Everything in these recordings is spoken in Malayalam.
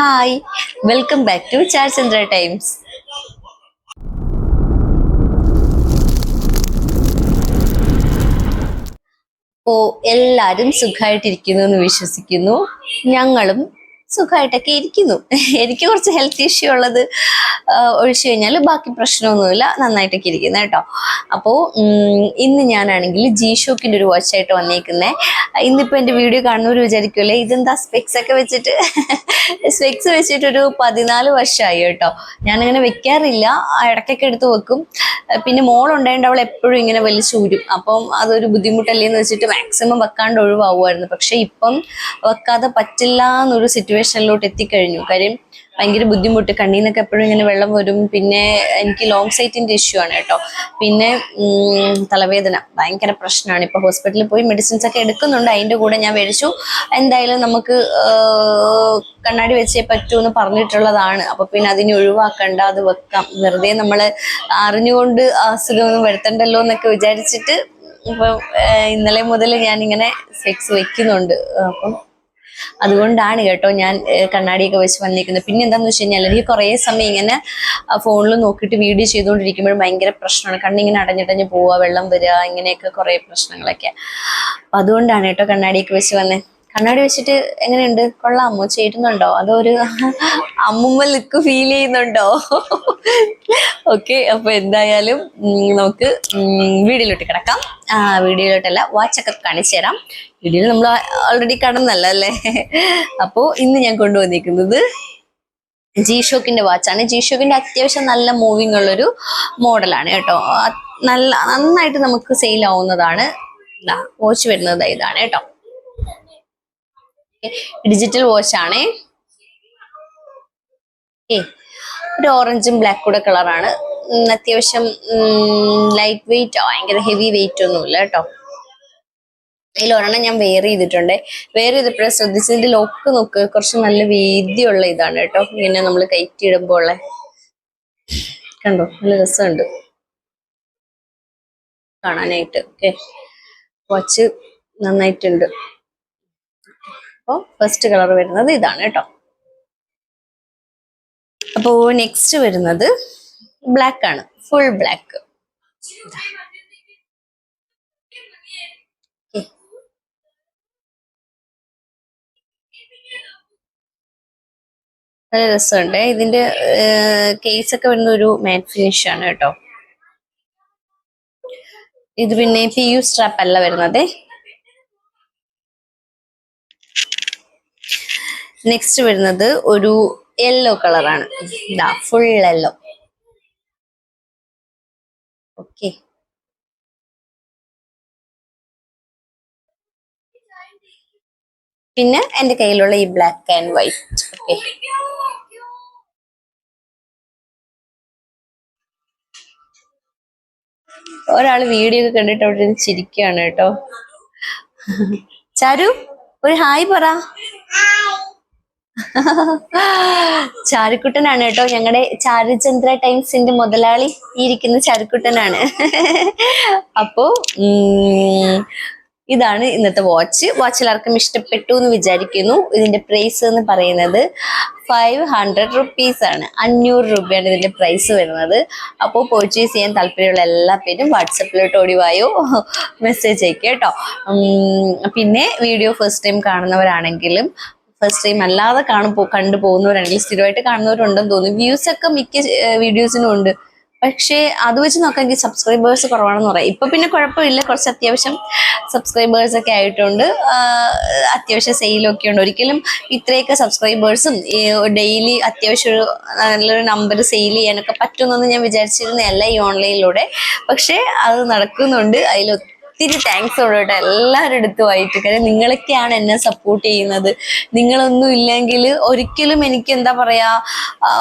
Hi welcome back to Charchandra Times. ഓ എല്ലാരും സുഖമായിട്ടിരിക്കുന്നു എന്ന് വിശ്വസിക്കുന്നു. ഞങ്ങളും സുഖമായിട്ടൊക്കെ ഇരിക്കുന്നു. എനിക്ക് കുറച്ച് ഹെൽത്ത് ഇഷ്യൂ ഉള്ളത് ഒഴിച്ചു കഴിഞ്ഞാൽ ബാക്കി പ്രശ്നമൊന്നുമില്ല. നന്നായിട്ടൊക്കെ ഇരിക്കുന്നു കേട്ടോ. അപ്പോൾ ഇന്ന് ഞാനാണെങ്കിൽ ജി ഷോക്കിന്റെ ഒരു വാച്ചായിട്ട് വന്നേക്കുന്നേ. ഇന്നിപ്പോൾ എന്റെ വീഡിയോ കാണുന്നവർ വിചാരിക്കുമല്ലേ ഇതെന്താ സ്പെക്സ് ഒക്കെ വെച്ചിട്ട്? സ്പെക്സ് വെച്ചിട്ടൊരു പതിനാല് വർഷമായി കേട്ടോ. ഞാനങ്ങനെ വെക്കാറില്ല. ഇടയ്ക്കൊക്കെ എടുത്ത് വെക്കും. പിന്നെ മോളുണ്ടായിട്ട് അവൾ എപ്പോഴും ഇങ്ങനെ വലിച്ചൂരും അപ്പം അതൊരു ബുദ്ധിമുട്ടല്ലേ എന്ന് വെച്ചിട്ട് മാക്സിമം വെക്കാണ്ട് ഒഴിവാകുമായിരുന്നു പക്ഷെ ഇപ്പം വെക്കാതെ പറ്റില്ല എന്നൊരു സിറ്റുവേഷനിലോട്ട് എത്തിക്കഴിഞ്ഞു. കാര്യം ഭയങ്കര ബുദ്ധിമുട്ട്. കണ്ണിൽ നിന്നൊക്കെ എപ്പോഴും ഇങ്ങനെ വെള്ളം വരും. പിന്നെ എനിക്ക് ലോങ് സൈറ്റിന്റെ ഇഷ്യൂ ആണ് കേട്ടോ. പിന്നെ തലവേദന ഭയങ്കര പ്രശ്നമാണ്. ഇപ്പൊ ഹോസ്പിറ്റലിൽ പോയി മെഡിസിൻസ് ഒക്കെ എടുക്കുന്നുണ്ട്. അതിന്റെ കൂടെ ഞാൻ മേടിച്ചു. എന്തായാലും നമുക്ക് കണ്ണാടി വെച്ചേ പറ്റൂ എന്ന് പറഞ്ഞിട്ടുള്ളതാണ്. അപ്പൊ പിന്നെ അതിനെ ഒഴിവാക്കണ്ട. അത് വെക്കാം. വെറുതെ നമ്മൾ അറിഞ്ഞുകൊണ്ട് അസുഖമൊന്നും വരുത്തണ്ടല്ലോ എന്നൊക്കെ വിചാരിച്ചിട്ട് ഇപ്പൊ ഇന്നലെ മുതൽ ഞാൻ ഇങ്ങനെ സെക്സ് വെക്കുന്നുണ്ട്. അപ്പം അതുകൊണ്ടാണ് കേട്ടോ ഞാൻ കണ്ണാടിയൊക്കെ വെച്ച് വന്നിരിക്കുന്നത്. പിന്നെ എന്താന്ന് വെച്ച് കഴിഞ്ഞാൽ എനിക്ക് കുറേ സമയം ഇങ്ങനെ ഫോണിൽ നോക്കിയിട്ട് വീഡിയോ ചെയ്തുകൊണ്ടിരിക്കുമ്പോഴും ഭയങ്കര പ്രശ്നമാണ്. കണ്ണിങ്ങനെ അടഞ്ഞിട്ടഞ്ഞ് പോവുക വെള്ളം വരിക ഇങ്ങനെയൊക്കെ കുറേ പ്രശ്നങ്ങളൊക്കെ. അപ്പൊ അതുകൊണ്ടാണ് കേട്ടോ കണ്ണാടിയൊക്കെ വെച്ച് വന്നത് കണ്ണാടി വെച്ചിട്ട് എങ്ങനെയുണ്ട്? കൊള്ളാമോ? ചേരുന്നുണ്ടോ? അതോ ഒരു അമ്മുമ്മ ലുക്ക് ഫീൽ ചെയ്യുന്നുണ്ടോ? ഓക്കെ അപ്പൊ എന്തായാലും നമുക്ക് വീഡിയോയിലോട്ട് കിടക്കാം. വീഡിയോയിലോട്ടല്ല വാച്ചൊക്കെ കാണിച്ചു തരാം. വീഡിയോയിൽ നമ്മൾ ഓൾറെഡി കടന്നല്ല അല്ലേ അപ്പോ ഇന്ന് ഞാൻ കൊണ്ടുവന്നിരിക്കുന്നത് ജീഷോക്കിന്റെ വാച്ചാണ്. ജീഷോക്കിന്റെ അത്യാവശ്യം നല്ല മൂവിങ് ഉള്ളൊരു മോഡലാണ് കേട്ടോ. നല്ല നന്നായിട്ട് നമുക്ക് സെയിൽ ആവുന്നതാണ്. വാച്ച് വരുന്നത് ഇതാണ് കേട്ടോ. ഡിജിറ്റൽ വാച്ച് ആണേ. ഒരു ഓറഞ്ചും ബ്ലാക്ക് കൂടെ കളറാണ്. അത്യാവശ്യം ലൈറ്റ് വെയിറ്റ് ഭയങ്കര ഹെവി വെയിറ്റ് ഒന്നുമില്ല കേട്ടോ. അതിൽ ഞാൻ വെയർ ചെയ്തിട്ടുണ്ട്. വെയർ ചെയ്തപ്പോഴേ ശ്രദ്ധിച്ചതിന്റെ ലോക്ക് നോക്ക്. കുറച്ച് നല്ല വീതിയുള്ള ഇതാണ് കേട്ടോ. ഇങ്ങനെ നമ്മൾ കയറ്റി ഇടുമ്പോൾ ഉള്ള. കണ്ടോ? നല്ല രസമുണ്ട്. കാണാനായിട്ട്. ഓക്കെ. വാച്ച് നന്നായിട്ടുണ്ട്. അപ്പോൾ ഫസ്റ്റ് കളർ വരുന്നത് ഇതാണ് കേട്ടോ. അപ്പോൾ നെക്സ്റ്റ് വരുന്നത് ബ്ലാക്ക് ആണ്. ഫുൾ ബ്ലാക്ക് നല്ല രസമുണ്ട്. ഇതിന്റെ കേസ് ഒക്കെ വരുന്ന ഒരു മാറ്റ് ഫിനിഷ് ആണ് കേട്ടോ. ഇത് പിന്നെ പി യു സ്ട്രാപ്പ് അല്ല വരുന്നത്. നെക്സ്റ്റ് വരുന്നത് ഒരു യെല്ലോ കളറാണ് ഇതാ ഫുൾ യെല്ലോ ഓക്കെ പിന്നെ എന്റെ കയ്യിലുള്ള ഈ ബ്ലാക്ക് ആൻഡ് വൈറ്റ് ഓക്കെ ഒരാൾ വീഡിയോ ഒക്കെ കണ്ടിട്ട് അവിടെ ചിരിക്കുകയാണ് കേട്ടോ. ചാരു ഒരു ഹായ് പറ. ചാരുക്കുട്ടനാണ് കേട്ടോ. ഞങ്ങളുടെ ചാരുചന്ദ്ര ടൈംസിന്റെ മുതലാളി ഇരിക്കുന്ന ചാരുക്കുട്ടനാണ്. അപ്പോ ഇതാണ് ഇന്നത്തെ വാച്ച്. വാച്ച് എല്ലാവർക്കും ഇഷ്ടപ്പെട്ടു എന്ന് വിചാരിക്കുന്നു. ഇതിന്റെ പ്രൈസ് എന്ന് പറയുന്നത് ഫൈവ് ഹൺഡ്രഡ് റുപ്പീസ് ആണ്. അഞ്ഞൂറ് രൂപയാണ് ഇതിന്റെ പ്രൈസ് വരുന്നത്. അപ്പോൾ പർച്ചേസ് ചെയ്യാൻ താല്പര്യമുള്ള എല്ലാ പേരും വാട്സപ്പിലോട്ട് ഓടിവായോ മെസ്സേജ് അയക്കുക കേട്ടോ. പിന്നെ വീഡിയോ ഫസ്റ്റ് ടൈം കാണുന്നവരാണെങ്കിലും ഫസ്റ്റ് ടൈം അല്ലാതെ കാണും കണ്ടു പോകുന്നവരാണെങ്കിൽ സ്ഥിരമായിട്ട് കാണുന്നവരുണ്ടെന്ന് തോന്നുന്നു. വ്യൂസ് ഒക്കെ മിക്ക വീഡിയോസിനും ഉണ്ട്. പക്ഷേ അത് വെച്ച് നോക്കാമെങ്കിൽ സബ്സ്ക്രൈബേഴ്സ് കുറവാണെന്ന് പറയാം. ഇപ്പൊ പിന്നെ കുഴപ്പമില്ല. കുറച്ച് അത്യാവശ്യം സബ്സ്ക്രൈബേഴ്സ് ഒക്കെ ആയിട്ടുണ്ട്. അത്യാവശ്യം സെയിലൊക്കെ ഉണ്ട്. ഒരിക്കലും ഇത്രയൊക്കെ സബ്സ്ക്രൈബേഴ്സും ഡെയിലി അത്യാവശ്യം ഒരു നല്ലൊരു നമ്പർ സെയിൽ ചെയ്യാനൊക്കെ പറ്റുമെന്നൊന്നും ഞാൻ വിചാരിച്ചിരുന്നതല്ല ഈ ഓൺലൈനിലൂടെ പക്ഷേ അത് നടക്കുന്നുണ്ട്. അതിൽ ഒത്തിരി താങ്ക്സ് ഉണ്ട് കേട്ടോ എല്ലാവരുടെ അടുത്തുമായിട്ട് കാര്യം നിങ്ങളൊക്കെയാണ് എന്നെ സപ്പോർട്ട് ചെയ്യുന്നത്. നിങ്ങളൊന്നും ഇല്ലെങ്കിൽ ഒരിക്കലും എനിക്ക് എന്താ പറയാ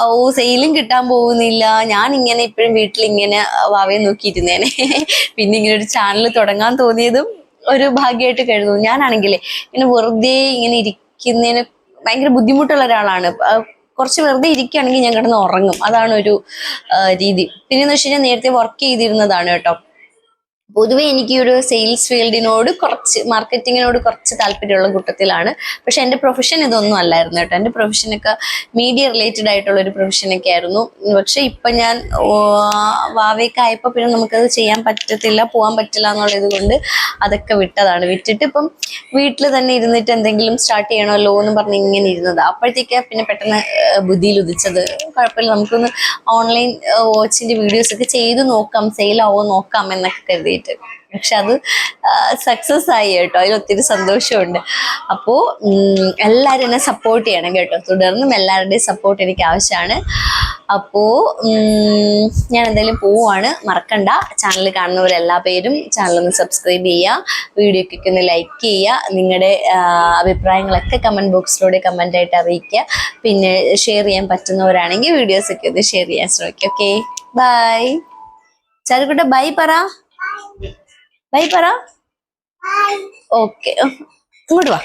ഓ സെയിലും കിട്ടാൻ പോകുന്നില്ല. ഞാൻ ഇങ്ങനെ ഇപ്പോഴും വീട്ടിൽ ഇങ്ങനെ വാവയെ നോക്കിയിരുന്നേനെ. പിന്നെ ഇങ്ങനെ ഒരു ചാനൽ തുടങ്ങാൻ തോന്നിയതും ഒരു ഭാഗ്യമായിട്ട് കരുതുന്നു. ഞാനാണെങ്കിലേ ഇങ്ങനെ വെറുതെ ഇങ്ങനെ ഇരിക്കുന്നതിന് ഭയങ്കര ബുദ്ധിമുട്ടുള്ള ഒരാളാണ്. കുറച്ച് വെറുതെ ഇരിക്കുകയാണെങ്കിൽ ഞാൻ കിടന്ന് ഉറങ്ങും. അതാണ് ഒരു രീതി. പിന്നെ എന്ന് വെച്ച് കഴിഞ്ഞാൽ നേരത്തെ വർക്ക് ചെയ്തിരുന്നതാണ് കേട്ടോ. പൊതുവെ എനിക്ക് ഒരു സെയിൽസ് ഫീൽഡിനോട് കുറച്ച് മാർക്കറ്റിങ്ങിനോട് കുറച്ച് താല്പര്യമുള്ള കൂട്ടത്തിലാണ്. പക്ഷെ എന്റെ പ്രൊഫഷൻ ഇതൊന്നും അല്ലായിരുന്നു കേട്ടോ. എന്റെ പ്രൊഫഷനൊക്കെ മീഡിയ റിലേറ്റഡ് ആയിട്ടുള്ള ഒരു പ്രൊഫഷനൊക്കെ ആയിരുന്നു. പക്ഷെ ഇപ്പം ഞാൻ വാവയൊക്കെ ആയപ്പോൾ പിന്നെ നമുക്കത് ചെയ്യാൻ പറ്റത്തില്ല പോകാൻ പറ്റില്ല എന്നുള്ളത് കൊണ്ട് അതൊക്കെ വിട്ടതാണ്. വിട്ടിട്ട് ഇപ്പം വീട്ടിൽ തന്നെ ഇരുന്നിട്ട് എന്തെങ്കിലും സ്റ്റാർട്ട് ചെയ്യണമല്ലോ എന്ന് പറഞ്ഞ് ഇങ്ങനെ ഇരുന്നത്. അപ്പോഴത്തേക്ക് പിന്നെ പെട്ടെന്ന് ബുദ്ധിയിൽ ഉദിച്ചത്. കുഴപ്പമില്ല നമുക്കൊന്ന് ഓൺലൈൻ വാച്ചിന്റെ വീഡിയോസ് ഒക്കെ ചെയ്ത് നോക്കാം സെയിൽ ആവോ നോക്കാം എന്നൊക്കെ കരുതിയിട്ട് പക്ഷെ അത് സക്സസ് ആയി കേട്ടോ. അതിൽ ഒത്തിരി സന്തോഷമുണ്ട്. അപ്പോൾ എല്ലാവരും എന്നെ സപ്പോർട്ട് ചെയ്യണം കേട്ടോ. തുടർന്നും എല്ലാവരുടെയും സപ്പോർട്ട് എനിക്ക് ആവശ്യമാണ്. അപ്പോൾ ഞാൻ എന്തായാലും പോവാണ്. മറക്കണ്ട. ചാനൽ കാണുന്നവരെല്ലാ പേരും ചാനൽ ഒന്ന് സബ്സ്ക്രൈബ് ചെയ്യുക. വീഡിയോക്കൊക്കെ ഒന്ന് ലൈക്ക് ചെയ്യുക. നിങ്ങളുടെ അഭിപ്രായങ്ങളൊക്കെ കമന്റ് ബോക്സിലൂടെ ആയിട്ട് അറിയിക്കുക. പിന്നെ ഷെയർ ചെയ്യാൻ പറ്റുന്നവരാണെങ്കിൽ വീഡിയോസ് ഒക്കെ ഒന്ന് ഷെയർ ചെയ്യാൻ ശ്രമിക്കുക. ഓക്കെ ബൈ ചാരുക്കുട്ട ബൈ പറ. ബൈ പറ. ഓക്കെ. ഇങ്ങോട്ട് വാ.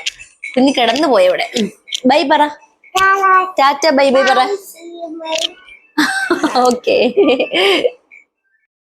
കുഞ്ഞ് കിടന്നു പോയ ഇവിടെ. ബൈ പറ. ടാറ്റ. ബൈ ബൈ പറ. ഓക്കെ.